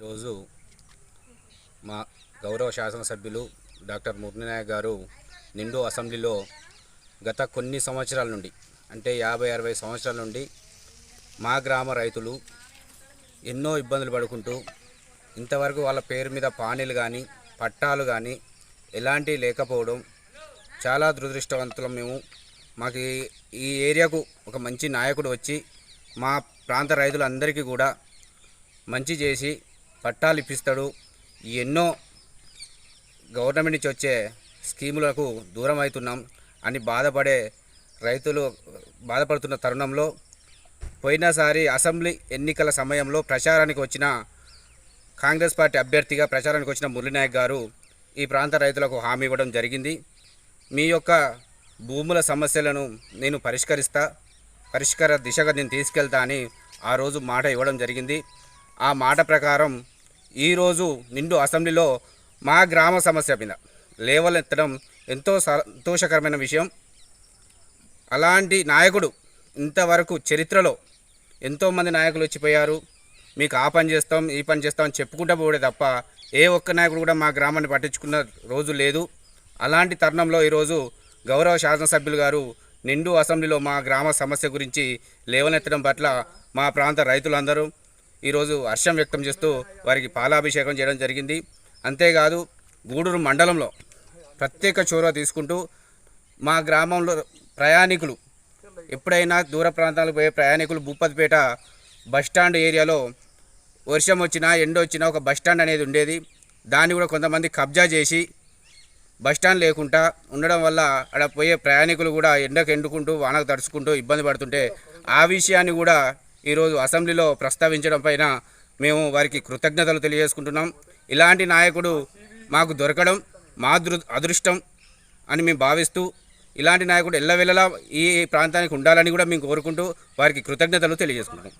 ఈరోజు మా గౌరవ శాసనసభ్యులు డాక్టర్ మురళీనాయక్ గారు నిండు అసెంబ్లీలో గత కొన్ని సంవత్సరాల నుండి అంటే యాభై అరవై సంవత్సరాల నుండి మా గ్రామ రైతులు ఎన్నో ఇబ్బందులు పడుకుంటూ ఇంతవరకు వాళ్ళ పేరు మీద పానీలు కానీ పట్టాలు కానీ ఎలాంటివి లేకపోవడం చాలా దురదృష్టవంతులం మేము. మాకు ఈ- ఈ ఏరియాకు ఒక మంచి నాయకుడు వచ్చి మా ప్రాంత రైతులందరికీ కూడా మంచి చేసి పట్టాలు ఇప్పిస్తాడు ఎన్నో గవర్నమెంట్ నుంచి వచ్చే స్కీములకు దూరం అవుతున్నాం అని బాధపడే రైతులు బాధపడుతున్న తరుణంలో పోయినసారి అసెంబ్లీ ఎన్నికల సమయంలో ప్రచారానికి వచ్చిన కాంగ్రెస్ పార్టీ అభ్యర్థిగా ప్రచారానికి వచ్చిన మురళీనాయక్ గారు ఈ ప్రాంత రైతులకు హామీ ఇవ్వడం జరిగింది. మీ యొక్క భూముల సమస్యలను నేను పరిష్కరిస్తా పరిష్కార దిశగా నేను తీసుకెళ్తా అని ఆ రోజు మాట ఇవ్వడం జరిగింది. ఆ మాట ప్రకారం ఈరోజు నిండు అసెంబ్లీలో మా గ్రామ సమస్య మీద లేవలెత్తడం ఎంతో సంతోషకరమైన విషయం. అలాంటి నాయకుడు ఇంతవరకు చరిత్రలో ఎంతోమంది నాయకులు వచ్చిపోయారు. మీకు ఆ పని చేస్తాం ఈ పని చేస్తాం అని చెప్పుకుంటూ పోడే తప్ప ఏ ఒక్క నాయకుడు కూడా మా గ్రామాన్ని పట్టించుకున్న రోజు లేదు. అలాంటి తరుణంలో ఈరోజు గౌరవ శాసనసభ్యులు గారు నిండు అసెంబ్లీలో మా గ్రామ సమస్య గురించి లేవనెత్తడం పట్ల మా ప్రాంత రైతులందరూ ఈరోజు హర్షం వ్యక్తం చేస్తూ వారికి పాలాభిషేకం చేయడం జరిగింది. అంతేకాదు గూడూరు మండలంలో ప్రత్యేక చొరవ తీసుకుంటూ మా గ్రామంలో ప్రయాణికులు ఎప్పుడైనా దూర ప్రాంతాలకు పోయే ప్రయాణికులు భూపతిపేట బస్టాండ్ ఏరియాలో వర్షం వచ్చినా ఎండ వచ్చినా ఒక బస్టాండ్ అనేది ఉండేది. దాన్ని కూడా కొంతమంది కబ్జా చేసి బస్టాండ్ లేకుండా ఉండడం వల్ల అక్కడ పోయే ప్రయాణికులు కూడా ఎండకు ఎండుకుంటూ వానకు తడుచుకుంటూ ఇబ్బంది పడుతుంటే ఆ విషయాన్ని కూడా ఈరోజు అసెంబ్లీలో ప్రస్తావించడం పైన మేము వారికి కృతజ్ఞతలు తెలియజేసుకుంటున్నాం. ఇలాంటి నాయకుడు మాకు దొరకడం మా దృ అదృష్టం అని మేము భావిస్తూ ఇలాంటి నాయకుడు ఎల్లవెల్లలా ఈ ప్రాంతానికి ఉండాలని కూడా మేము కోరుకుంటూ వారికి కృతజ్ఞతలు తెలియజేసుకుంటున్నాం.